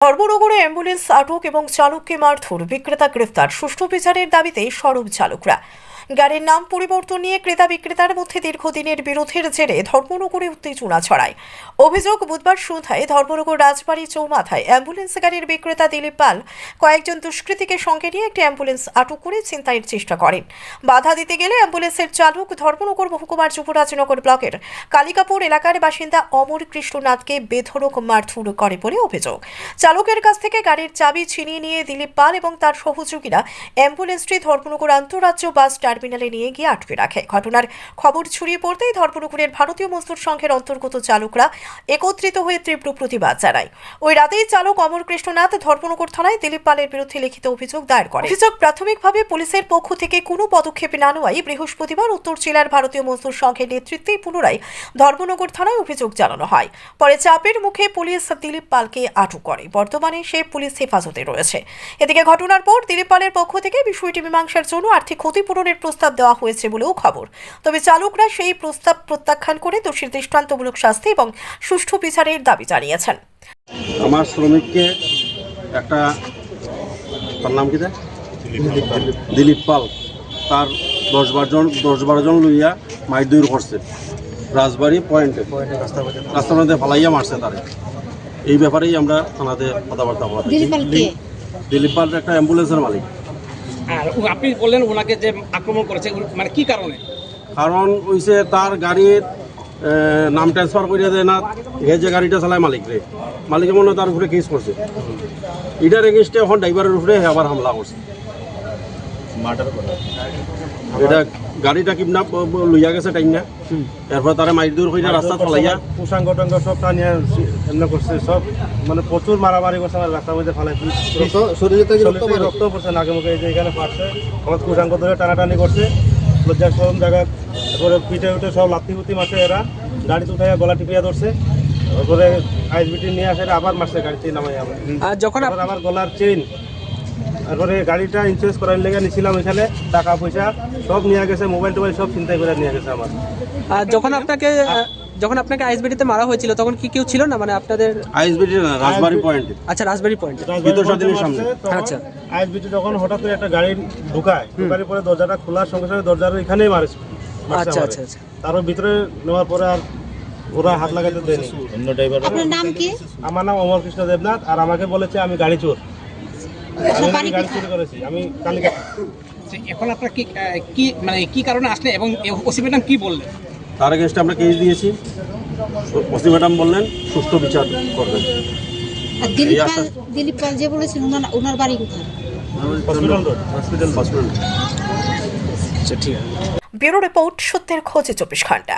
ধর্মনগরে ambulance আটক এবং চালককে মারধর বিক্রেতা গ্রেফতার। সুষ্ঠু বিচারের দাবিতে সরব চালকরা। গাড়ির নাম পরিবর্তন নিয়ে ক্রেতা বিক্রেতার মধ্যে দীর্ঘদিনের বিরোধের জেরে ধর্মনগরে উত্তেজনা ছড়ায়। অভিযোগ বুধবার সন্ধ্যায় ধর্মনগর রাজবাড়ি চৌমাথায় অ্যাম্বুলেন্স গাড়ির বিক্রেতা দিলীপ পাল কয়েকজন দুষ্কৃতীকে সঙ্গে নিয়ে একটি অ্যাম্বুলেন্স আটক করে ছিনতাইয়ের চেষ্টা করেন। বাধা দিতে গেলে অ্যাম্বুলেন্সের চালক ধর্মনগর মহকুমার যুবরাজনগর ব্লকের কালিকাপুর এলাকার বাসিন্দা অমর কৃষ্ণনাথকে বেধড়ক মারধর করে বলে অভিযোগ। চালকের কাছ থেকে গাড়ির চাবি ছিনিয়ে নিয়ে দিলীপ পাল এবং তার সহযোগীরা অ্যাম্বুলেন্সটি ধর্মনগর আন্তঃরাজ্য বাস টার্মিনালে নিয়ে গিয়ে আটকে রাখে। ঘটনার খবর ছড়িয়ে পড়তেই ধর্মনগরের ভারতীয় মজদুর সংঘের অন্তর্গত চালকরা একত্রিত হয়ে তীব্র প্রতিবাদ জানায়। ওই রাতেই চালক অমর কৃষ্ণনাথ ধর্মনগর থানায় দিলীপ পালের বিরুদ্ধে লিখিত অভিযোগ দায়ের করে অভিযোগ প্রাথমিকভাবে পুলিশের পক্ষ থেকে কোনো পদক্ষেপ না নেওয়ায় বৃহস্পতিবার উত্তর জেলার ভারতীয় মজদুর সংঘের নেতৃত্বে পুনরায় ধর্মনগর থানায় অভিযোগ জানানো হয়। পরে চাপের মুখে পুলিশ দিলীপ পালকে আটক করে। বর্তমানে সে পুলিশ হেফাজতে রয়েছে। এদিকে ঘটনার পর দিলীপ পালের পক্ষ থেকে বিষয়টি মীমাংসার জন্য আর্থিক ক্ষতিপূরণের প্রস্তাব দেওয়া হয়েছে বলেও খবর। তবে চালকরা সেই প্রস্তাব প্রত্যাখ্যান করে দোষীর দৃষ্টান্তমূলক শাস্তি এবং সুষ্ঠু বিচারের দাবি জানিয়েছেন। আমার শ্রমিককে একটা তার নাম কি দিলীপ পাল। তার দশ বারো জন দশ বারো জন লইয়া মাইদুর করছে। রাজবাড়ি পয়েন্টে। রাস্তার মধ্যে ফালাইয়া মারছে তারে। এই ব্যাপারেই আমরা থানাতে কথাবার্তা বলা দিলীপ পাল একটা অ্যাম্বুলেন্সের মালিক। আর আপনি বললেন ওনাকে যে আক্রমণ করেছে মানে কি কারণে? কারণ হইছে তার গাড়ির নাম ট্রান্সফার করিয়া দেয় না হে যে গাড়িটা চালায় মালিক রে। মালিকের মনে হয় তার উপরে কেস করছে। এটার এগেনস্টে এখন ড্রাইভারের উপরে আবার হামলা করছে। এটা গাড়িটা কিডন্যাপ লইয়া গেছে টাইম না? এরপর তারা মাইর দূর হইয়া রাস্তা চালাইয়া কুসাঙ্গ টঙ্গ সব টানিয়ে এমনি করছে সব মানে প্রচুর মারামারি করছে আমার রাস্তার মধ্যে ফালাই রক্ত পড়ছে নাকে মুখে যে এখানে পারছে আমার কুসাঙ্গ ধরে টানাটানি করছে লজ্জা সরম জায়গা তারপরে পিঠে উঠে সব লাথি ফুতি মারছে এরা গাড়িতে উঠে গলা টিপিয়া ধরছে। তারপরে আইসবিটি নিয়ে আসে এরা আবার মারছে গাড়িতে নামাই আর যখন আমার গলার চেইন তারপরে গাড়িটা ইন্স্যুরেন্স করার লেগে নিছিলাম এখানে টাকা পয়সা সব নিয়ে গেছে মোবাইল টোবাইল সব চিন্তাই করে নিয়ে গেছে আমার। আর যখন আপনাকে যখন আপনাকে আইসবিটিতে মারা হয়েছিল তখন কি কেউ ছিল না? মানে আপনাদের আইসবিটি না রাজবাড়ি পয়েন্টে আচ্ছা রাজবাড়ি পয়েন্টে বিতর সাদিনের সামনে। আচ্ছা। আইএসবিটি যখন হঠাৎ করে একটা গাড়ি ঢুকায় ঢুকার পরে দরজাটা খোলার সঙ্গে সঙ্গে দরজার এখানেই মারে আচ্ছা আচ্ছা আচ্ছা। তারও ভিতরে নেওয়ার পরে আর ওরা হাত লাগাইতে দেয়নি। অন্য ড্রাইভার আপনার নাম কি? আমার নাম অমর কৃষ্ণ দেবনাথ আর আমাকে বলেছে আমি গাড়ি চোর। এখন আপনার কি কি মানে কি কারণে আসলে এবং ওসি ম্যাডাম কি বললেন? তার এগেনস্টে আমরা কেস দিয়েছি। ওসি ম্যাডাম বললেন সুষ্ঠু বিচার করবেন। আর দিলীপ পাল দিলীপ পাল যে বলেছেন ওনার ওনার বাড়ি কোথায়? Hospital hospital. আচ্ছা ঠিক আছে। ব্যুরো রিপোর্ট সত্যের খোঁজে চব্বিশ ঘণ্টা।